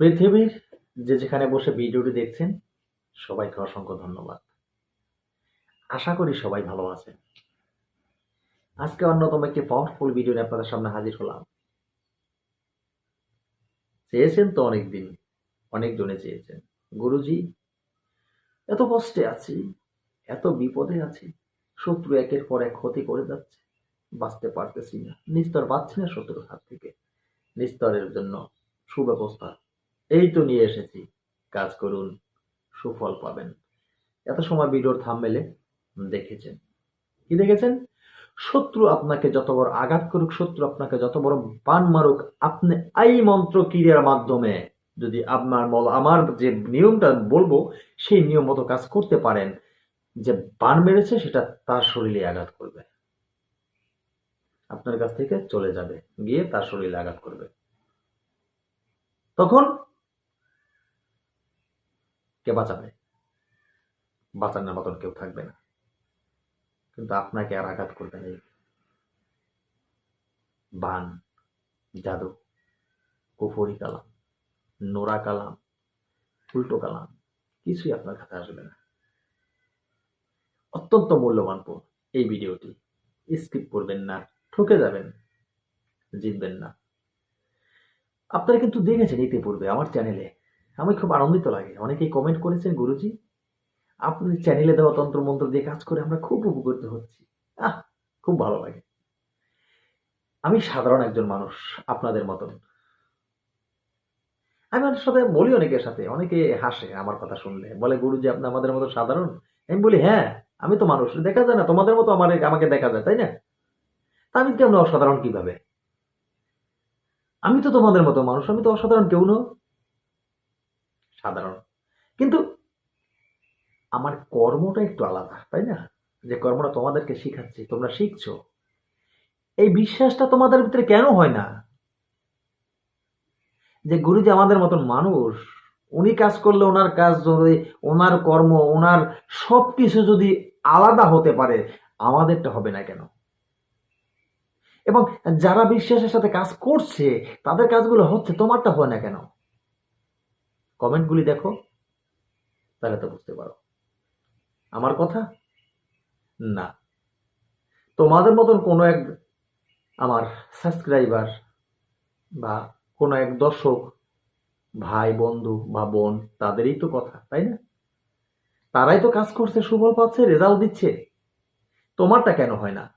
পৃথিবীর যে যেখানে বসে ভিডিওটি দেখছেন, সবাইকে অসংখ্য ধন্যবাদ। আশা করি সবাই ভালো আছেন। আজকে অন্যতম একটি পাওয়ারফুল ভিডিও নিয়ে আপনাদের সামনে হাজির হলাম। চেয়েছেন তো অনেকদিন, অনেকজনে চেয়েছেন। গুরুজি, এত কষ্টে আছি, এত বিপদে আছি, শত্রু একের পর এক ক্ষতি করে যাচ্ছে, বাঁচতে পারতেছি না। নিস্তর পাচ্ছি না শত্রুর হাত থেকে। নিস্তরের জন্য সুব্যবস্থা এই তো নিয়ে এসেছি। কাজ করুন, সুফল পাবেন। এত সময় ভিডিওর থামমেলে দেখেছেন। কি দেখেছেন? শত্রু আপনাকে যত বড় আঘাত করুক, শত্রু আপনাকে যত বড় বান মারুক, আপনি এই মন্ত্র ক্রিয়ার মাধ্যমে যদি আপনার মল, আমার যে নিয়মটা বলব, সেই নিয়ম মতো কাজ করতে পারেন। যে বান মেরেছে, সেটা তার শরীরে আঘাত করবে। আপনার কাছ থেকে চলে যাবে, গিয়ে তার শরীরে আঘাত করবে। তখন কে বাঁচাবে? বাঁচানোর মতন কেউ থাকবে না। কিন্তু আপনাকে আর আঘাত করবে না বান, জাদু, কুফরি কালাম, নোরা কালাম, উল্টো কালাম, কিছুই আপনার কাছে আসবে না। অত্যন্ত মূল্যবান এই ভিডিওটি। স্কিপ করবেন না, ঠকে যাবেন, জিতবেন না। আপনারা কিন্তু দেখেছেন ইতিপূর্বে আমার চ্যানেলে আমি খুব আনন্দিত লাগে। অনেকেই কমেন্ট করেছেন, গুরুজি আপনি চ্যানেলে দেওয়া তন্ত্র মন্ত্র দিয়ে কাজ করে আমরা খুব উপকৃত হচ্ছি। আহ, খুব ভালো লাগে। আমি সাধারণ একজন মানুষ, আপনাদের মতন। আমি অনেক সাথে বলি অনেকের সাথে, অনেকে হাসে আমার কথা শুনলে। বলে, গুরুজি, আপনি আমাদের মতো সাধারণ? আমি বলি হ্যাঁ আমি তো মানুষ, দেখা যায় না, তোমাদের মতো আমার, আমাকে দেখা যায়, তাই না? তা আমি কেমন অসাধারণ কীভাবে? আমি তো তোমাদের মতো মানুষ, আমি তো অসাধারণ কেউ নয় সাধারণ। কিন্তু আমার কর্মটা একটু আলাদা, তাই না? যে কর্মটা তোমাদেরকে শিখাচ্ছি, তোমরা শিখছো। এই বিশ্বাসটা তোমাদের ভিতরে কেন হয় না? যে গুরুজি আমাদের মতন মানুষ, উনি কাজ করলে ওনার কাজ যদি ওনার কর্ম, ওনার সব কিছু যদি আলাদা হতে পারে, আমাদেরটা হবে না কেন? এবং যারা বিশ্বাসের সাথে কাজ করছে, তাদের কাজগুলো হচ্ছে তোমারটা হয় না কেন? কমেন্টগুলি দেখো, তাহলে তো বুঝতে পারো। আমার কথা? না। তোমাদের মতন কোনো এক আমার সাবস্ক্রাইবার বা কোনো এক দর্শক, ভাই, বন্ধু বা বোন, তাদেরই তো কথা, তাই না? তারাই তো কাজ করছে, সুফল পাচ্ছে রেজাল্ট দিচ্ছে। তোমারটা কেন হয় না?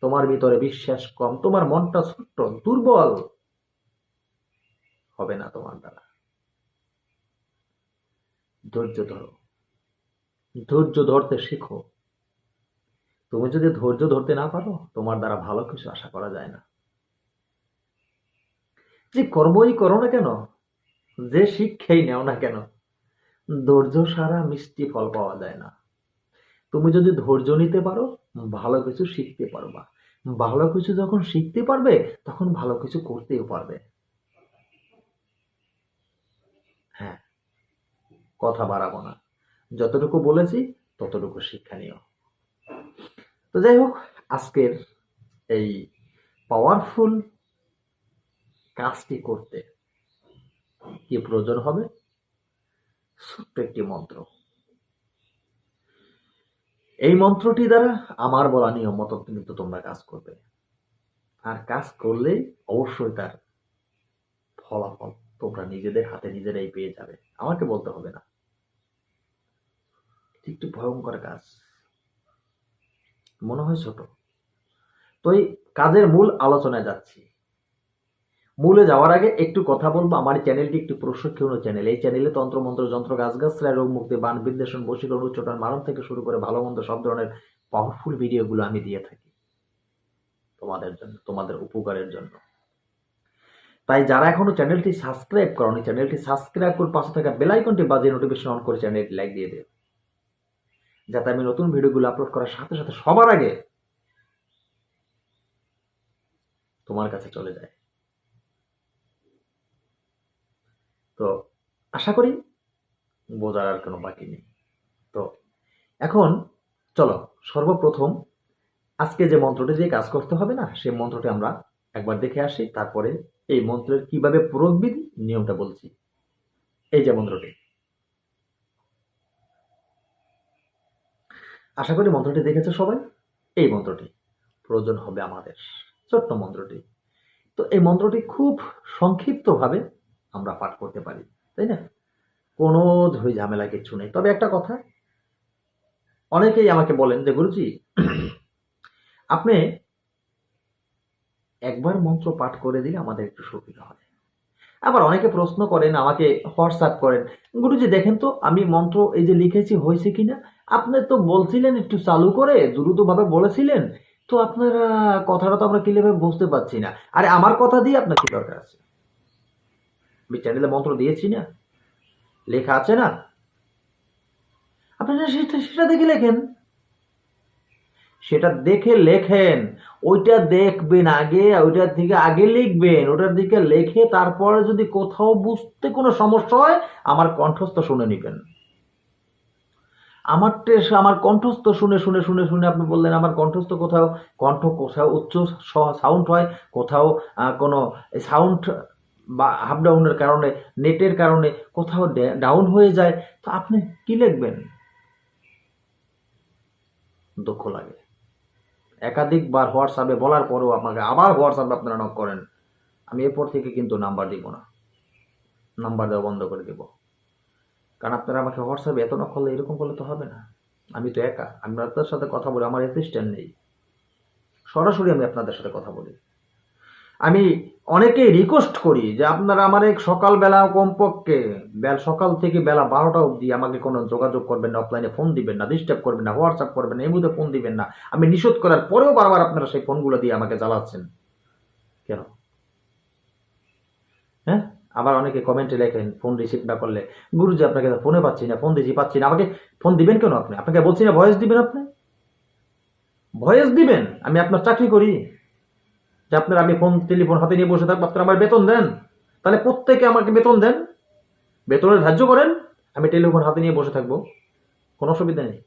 তোমার ভিতরে বিশ্বাস কম, তোমার মনটা ছোট্ট, দুর্বল। হবে না তোমার দ্বারা। ধৈর্য ধরো। ধৈর্য ধরতে শেখো। তুমি যদি ধৈর্য ধরতে না পারো, তোমার দ্বারা ভালো কিছু আশা করা যায় না। যে কর্মই করো না কেন, যে শিক্ষাই নেও না কেন, ধৈর্য সারা মিষ্টি ফল পাওয়া যায় না। তুমি যদি ধৈর্য নিতে পারো, ভালো কিছু শিখতে পারবা। ভালো কিছু যখন শিখতে পারবে, তখন ভালো কিছু করতেও পারবে হ্যাঁ কথা বাড়াবো না। যতটুকু বলেছি, ততটুকু শিক্ষা নিও। তো যাই হোক, আজকের এই পাওয়ারফুল কাজটি করতে কি প্রয়োজন হবে? ছোট্ট একটি মন্ত্র। এই মন্ত্রটি দ্বারা আমার বলা নিয়ম মতো কিন্তু তোমরা কাজ করবে। আর কাজ করলে অবশ্যই তার ফলাফল তোমরা নিজেদের হাতে নিজেরাই পেয়ে যাবে। আমাকে বলতে হবে না। একটি ভয়ঙ্কর কাজ। মনে হয় ছোট। তো এই কাজের মূল আলোচনায় যাচ্ছি। মূলে যাওয়ার আগে একটু কথা বলব। আমার চ্যানেলটি একটি প্রশিক্ষণীয় চ্যানেল। এই চ্যানেলে তন্ত্রমন্ত্র যন্ত্র গাছগাছরা রোগ, মুক্তি, বান, বিদ্বেষণ, বশীকরণ উচ্চটন মারণ থেকে শুরু করে ভালো, মন্দ, সব ধরনের পাওয়ারফুল ভিডিওগুলো আমি দিয়ে থাকি। তোমাদের জন্য, তোমাদের উপকারের জন্য। তাই যারা এখনও চ্যানেলটি সাবস্ক্রাইব করনি, চ্যানেলটি সাবস্ক্রাইব করে পাশে থাকা বেল আইকনটি বাজিয়ে নোটিফিকেশন অন করে চ্যানেলটি লাইক দিয়ে দিও যাতে আমি নতুন ভিডিওগুলো আপলোড করার সাথে সাথে সবার আগে তোমার কাছে চলে যায়। তো আশা করি বোঝার আর কোনো বাকি নেই। তো এখন চলো সর্বপ্রথম আজকে যে মন্ত্রটি দিয়ে কাজ করতে হবে না সেই মন্ত্রটি আমরা একবার দেখে আসি, তারপরে এই মন্ত্রের কীভাবে প্রয়োগ বিধি নিয়মটা বলছি। এই যে মন্ত্রটি। আশা করি মন্ত্রটি দেখেছে সবাই? এই মন্ত্রটি প্রয়োজন হবে আমাদের। ছোট্ট মন্ত্রটি। তো এই মন্ত্রটি খুব সংক্ষিপ্তভাবে আমরা পাঠ করতে পারি, তাই না? কোনো ধরি ঝামেলা কিচ্ছু নেই। তবে একটা কথা, অনেকেই আমাকে বলেন যে, গুরুজি, আপনি একবার মন্ত্র পাঠ করে দিলে আমাদের একটু সুবিধা হয়। আবার অনেকে প্রশ্ন করেন, আমাকে হোয়াটসঅ্যাপ করেন, গুরুজি, দেখেন তো, আমি মন্ত্র এই যে লিখেছি হয়েছে কিনা? আপনি তো বলছিলেন একটু চালু করে, দ্রুতভাবে বলেছিলেন। তো আপনারা কথাটা তো আমরা ক্লিয়ারভাবে বুঝতে পারছি না। আরে, আমার কথা দিয়ে আপনার কি দরকার আছে? আমি চ্যানেলে মন্ত্র দিয়েছি না। লেখা আছে না? আপনারা সেটা সেটা দেখে লেখেন। সেটা দেখে লেখেন। ওইটা দেখবেন আগে, ওইটার থেকে আগে লিখবেন। ওটার দিকে লেখে তারপরে যদি কোথাও বুঝতে কোনো সমস্যা হয়, আমার কণ্ঠস্থ শুনে নেবেন। আমার আমার কণ্ঠস্থ শুনে শুনে শুনে শুনে আপনি বললেন, আমার কণ্ঠস্থ কোথাও কণ্ঠ কোথাও উচ্চ সাউন্ড হয়, কোথাও কোনো সাউন্ড বা হাফ ডাউনের কারণে নেটের কারণে কোথাও ডাউন হয়ে যায়। তো আপনি কি লিখবেন? দুঃখ লাগে। একাধিকবার হোয়াটসঅ্যাপে বলার পরেও আমাকে আবার হোয়াটসঅ্যাপে আপনারা নক করেন। আমি এরপর থেকে কিন্তু নাম্বার দিব না। নাম্বার দেওয়া বন্ধ করে দেব। কারণ আপনারা আমাকে হোয়াটসঅ্যাপে এত নক করলে এরকম করলে তো হবে না। আমি তো একা। আমি আপনাদের সাথে কথা বলি, আমার অ্যাসিস্ট্যান্ট নেই। সরাসরি আমি আপনাদের সাথে কথা বলি। আমি অনেকেই রিকোয়েস্ট করি যে আপনারা আমার এক সকালবেলা কমপক্ষে বেল সকাল থেকে বেলা বারোটা অবধি আমাকে কোনো যোগাযোগ করবেন না অফলাইনে ফোন দিবেন না ডিস্টার্ব করবেন না হোয়াটসঅ্যাপ করবেন না এই মুহূর্তে ফোন দিবেন না। আমি নিষেধ করার পরেও বারবার আপনারা সেই ফোনগুলো দিয়ে আমাকে জ্বালাচ্ছেন। কেন? হ্যাঁ? আবার অনেকে কমেন্টে লেখেন ফোন রিসিভ না করলে। গুরুজি, আপনাকে ফোনে পাচ্ছি না ফোন দিচ্ছি পাচ্ছি না। আমাকে ফোন দিবেন কেন আপনি? আপনাকে বলছি না ভয়েস দিবেন আপনি? ভয়েস দিবেন? আমি আপনার চাকরি করি। যে আপনার আমি ফোন, টেলিফোন হাতে নিয়ে বসে থাকব, আপনার আমার বেতন দেন। তাহলে প্রত্যেকে আমাকে বেতন দেন। বেতনের ধার্য করেন, আমি টেলিফোন হাতে নিয়ে বসে থাকব। কোনো অসুবিধা নেই।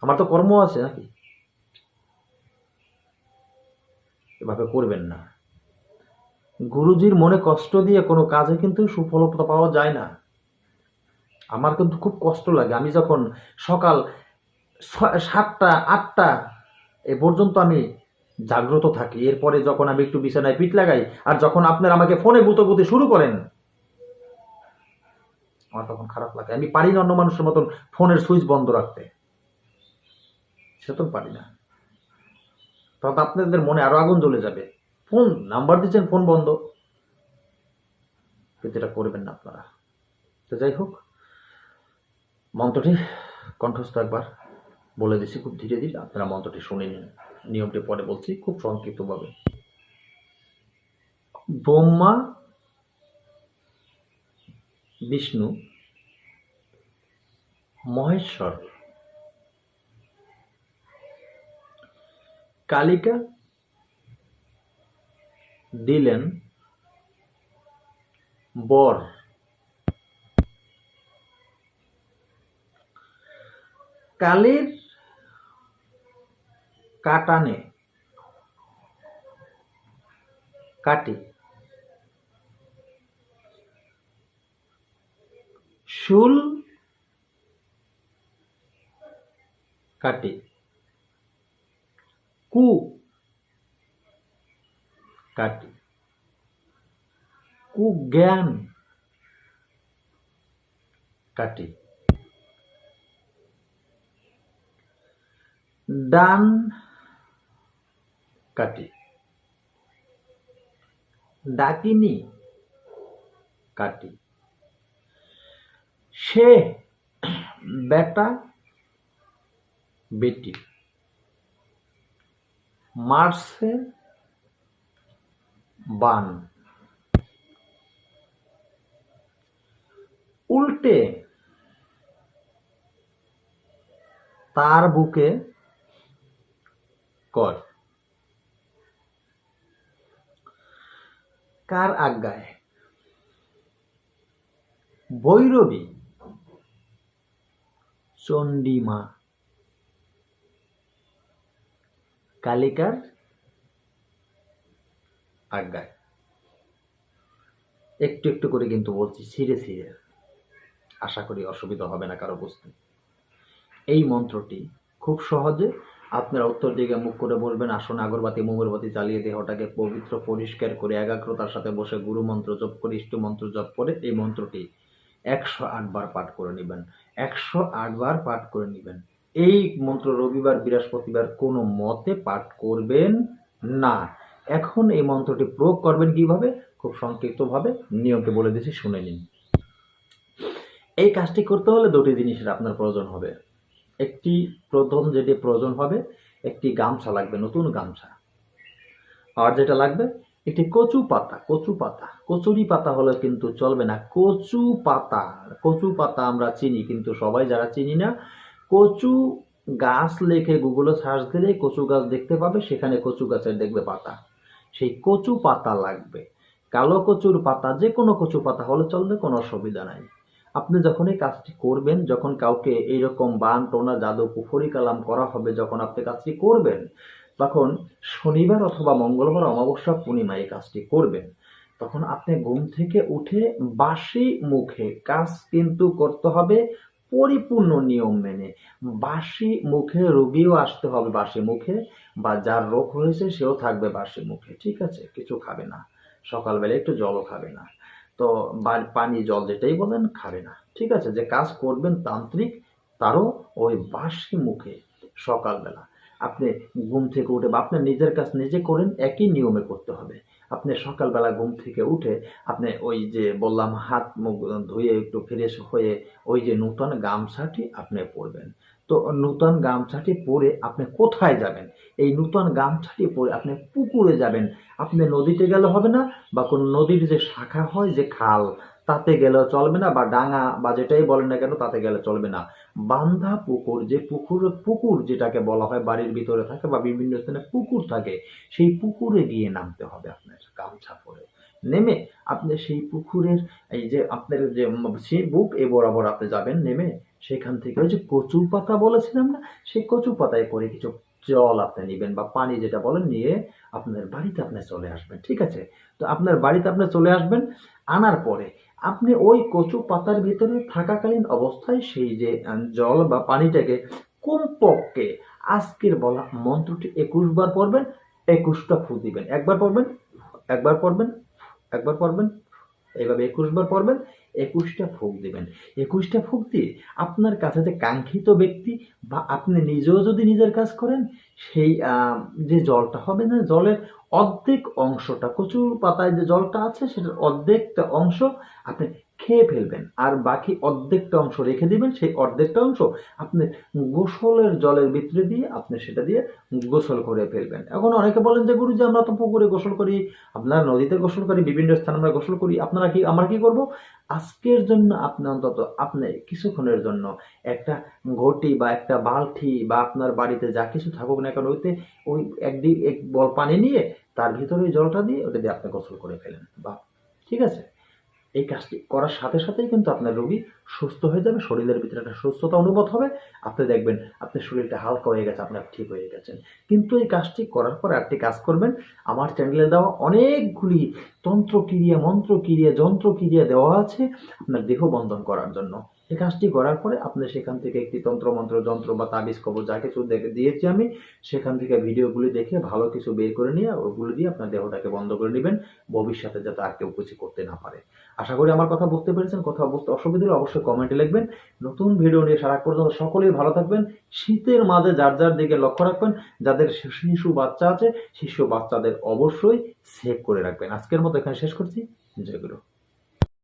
আমার তো কর্ম আছে নাকি? এভাবে করবেন না। গুরুজির মনে কষ্ট দিয়ে কোনো কাজে কিন্তু সুফলতা পাওয়া যায় না। আমার কিন্তু খুব কষ্ট লাগে। আমি যখন সকাল সাতটা, আটটা এ পর্যন্ত আমি জাগ্রত থাকি, এরপরে যখন আমি একটু বিছানায় পিঠ লাগাই, আর যখন আপনার আমাকে ফোনে গুতগুতি শুরু করেন, আমার তখন খারাপ লাগে। আমি পারি না অন্য মানুষের মতন ফোনের সুইচ বন্ধ রাখতে। সে তো পারি না। তখন আপনাদের মনে আরও আগুন জ্বলে যাবে। ফোন, নাম্বার দিচ্ছেন, ফোন বন্ধ। কিন্তু এটা করবেন না আপনারা। তো যাই হোক, মন্ত্রটি কণ্ঠস্থ একবার বলে দিছি, খুব ধীরে ধীরে আপনারা মন্ত্রটি শুনে নিন। নিয়মটি পরে বলছি খুব সংক্ষিপ্তভাবে। ব্রহ্মা বিষ্ণু মহেশ্বর কালিকা দিলেন বর। কালীর কাটানে। কাটি। শুল কাটি। কু কাটি। কুজ্ঞান কাটি। ডান কাটি। ডাকিনি কাটি। সে বেটা বেটি মার্সে বান। উল্টে তার বুকে কর। কার আজ্ঞায়? ভৈরবী। চণ্ডীমা। কালিকার আজ্ঞায়। একটু একটু করে কিন্তু বলছি সিরে সিরে আশা করি অসুবিধা হবে না কারও বুঝতে এই মন্ত্রটি খুব সহজে আপনারা উত্তর দিকে মুখ করে বলবেন, আসুন আগরবাতি মোমরবাতি জ্বালিয়ে দেহটাকে পবিত্র, পরিষ্কার করে, একাগ্রতার সাথে বসে গুরু মন্ত্র জপ করে, ইষ্ট মন্ত্র জপ করে এই মন্ত্রটি একশো আটবার পাঠ করে নেবেন। একশো আটবার পাঠ করে নেবেন। এই মন্ত্র রবিবার, বৃহস্পতিবার কোনো মতে পাঠ করবেন না। এখন এই মন্ত্রটি প্রয়োগ করবেন কীভাবে? খুব সংক্ষিপ্তভাবে নিয়মকে বলে দিচ্ছি, শুনে নিন। এই কাজটি করতে হলে দুটি জিনিসের আপনার প্রয়োজন হবে। একটি প্রথম যেটি প্রয়োজন হবে, একটি গামছা লাগবে, নতুন গামছা। আর যেটা লাগবে, একটি কচু পাতা কচু পাতা। কচুরি পাতা হলে কিন্তু চলবে না। কচু পাতা কচু পাতা আমরা চিনি, কিন্তু সবাই যারা চিনি না, কচু গাছ লেখে গুগলে সার্চ দিলে কচু গাছ দেখতে পাবে, সেখানে কচু গাছের দেখবে পাতা। সেই কচু পাতা লাগবে। কালো কচুর পাতা যে কোনো কচু পাতা হলে চলবে, কোনো অসুবিধা নাই। আপনি যখন এই কাজটি করবেন, যখন কাউকে এইরকম বান, টোনা, জাদু, কুফরি, কালাম করা হবে, যখন আপনি কাজটি করবেন, তখন শনিবার অথবা মঙ্গলবার অমাবস্যা পূর্ণিমা এই কাজটি করবেন। তখন আপনি ঘুম থেকে উঠে বাসি মুখে কাজ কিন্তু করতে হবে পরিপূর্ণ নিয়ম মেনে। বাসি মুখে রোগীও আসতে হবে বাসি মুখে বা যার রোগ হয়েছে সেও থাকবে বাসি মুখে, ঠিক আছে? কিছু খাবে না। সকালবেলা একটু জলও খাবে না। তো পানি, জল যেটাই বলেন, খাবে না। ঠিক আছে? যে কাজ করবেন তান্ত্রিক, তারও ওই বাসি মুখে সকালবেলা। আপনি ঘুম থেকে উঠে, বা আপনি নিজের কাজ নিজে করেন, একই নিয়মে করতে হবে। আপনি সকালবেলা ঘুম থেকে উঠে, আপনি ওই যে বললাম, হাত মুখ ধুয়ে একটু ফ্রেশ হয়ে ওই যে নূতন গামছাটি আপনি পরবেন। তো নূতন গামছাটি পরে আপনি কোথায় যাবেন? এই নূতন গামছাটি পরে আপনি পুকুরে যাবেন। আপনি নদীতে গেলে হবে না বা কোন নদীর যে শাখা হয় যে খাল, তাতে গেলেও চলবে না বা ডাঙা বা যেটাই বলেন না কেন তাতে গেলে চলবে না। বান্ধা পুকুর, যে পুকুর পুকুর যেটাকে বলা হয় বাড়ির ভিতরে থাকে বা বিভিন্ন স্থানে পুকুর থাকে, সেই পুকুরে গিয়ে নামতে হবে আপনার গামছা পরে। নেমে আপনি সেই পুকুরের এই যে আপনার যে বুক এ বরাবর আপনি যাবেন, নেমে সেখান থেকে ওই যে কচু পাতা বলেছিলাম না, সেই কচু পাতায় করে কিছু জল আপনি নেবেন বা পানি যেটা বলেন নিয়ে আপনার বাড়িতে আপনি চলে আসবেন, ঠিক আছে? তো আপনার বাড়িতে আপনি চলে আসবেন, আনার পরে আপনি ওই কচু পাতার ভিতরে থাকাকালীন অবস্থায় সেই যে জল বা পানিটাকে কমপক্ষে আজকের বলা মন্ত্রটি একুশ বার পড়বেন, একুশটা ফু দিবেন। একবার পড়বেন একবার পড়বেন একবার পড়বেন এইভাবে একুশবার পড়বেন, একুশটা ফুক দিবেন। একুশটা ফুক দিয়ে আপনার কাছে যে কাঙ্ক্ষিত ব্যক্তি বা আপনি নিজেও যদি নিজের কাজ করেন, সেই যে জলটা হবে না, জলের অর্ধেক অংশটা, কচুর পাতায় যে জলটা আছে, সেটার অর্ধেকটা অংশ আপনি খেয়ে ফেলবেন। আর বাকি অর্ধেকটা অংশ রেখে দিবেন, সেই অর্ধেকটা অংশ আপনি গোসলের জলের ভিতরে দিয়ে আপনি সেটা দিয়ে গোসল করে ফেলবেন। এখন অনেকে বলেন যে, গুরুজি, আমরা তো পুকুরে গোসল করি আপনারা নদীতে গোসল করি, বিভিন্ন স্থানে আমরা গোসল করি, আপনারা কি, আমরা কি করব? আজকের জন্য আপনি অন্তত, আপনি কিছুক্ষণের জন্য একটা ঘটি বা একটা বালতি বা আপনার বাড়িতে যা কিছু থাকুক না কেন, ওইতে ওই একদিক এক বল পানি নিয়ে তার ভিতরে ওই জলটা দিয়ে ওটা দিয়ে আপনি গোসল করে ফেলেন। বা ঠিক আছে? এই কাজটি করার সাথে সাথেই কিন্তু আপনার রোগী সুস্থ হয়ে যাবে, শরীরের ভিতরে একটা সুস্থতা অনুভব হবে। আপনি দেখবেন আপনার শরীরটা হালকা হয়ে গেছে আপনার ঠিক হয়ে গেছেন। কিন্তু এই কাজটি করার পর আপনি কাজ করবেন, আমার চ্যানেলে দেওয়া অনেকগুলি তন্ত্রক্রিয়া, মন্ত্রক্রিয়া, যন্ত্রক্রিয়া দেওয়া আছে আপনার দেহ বন্ধন করার জন্য। এই কাজটি করার পরে আপনি সেখান থেকে একটি তন্ত্রমন্ত্র, যন্ত্র বা তাবিজ, কবর যা কিছু দেখে, দিয়েছি আমি, সেখান থেকে ভিডিওগুলি দেখে ভালো কিছু বের করে নিয়ে ওগুলো দিয়ে আপনার দেহটাকে বন্ধ করে নেবেন, ভবিষ্যতে যাতে আর কেউ কিছু করতে না পারে। আশা করি আমার কথা বুঝতে পেরেছেন, কথা বুঝতে অসুবিধা হলে অবশ্যই কমেন্টে লিখবেন। নতুন ভিডিও নিয়ে সারা পর্যন্ত সকলেই ভালো থাকবেন, শীতের মাঝে যার যার দিকে লক্ষ্য রাখবেন, যাদের শিশু বাচ্চা আছে, শিশু বাচ্চাদের অবশ্যই সেভ করে রাখবেন। আজকের মতো এখানে শেষ করছি, জয় গুরু।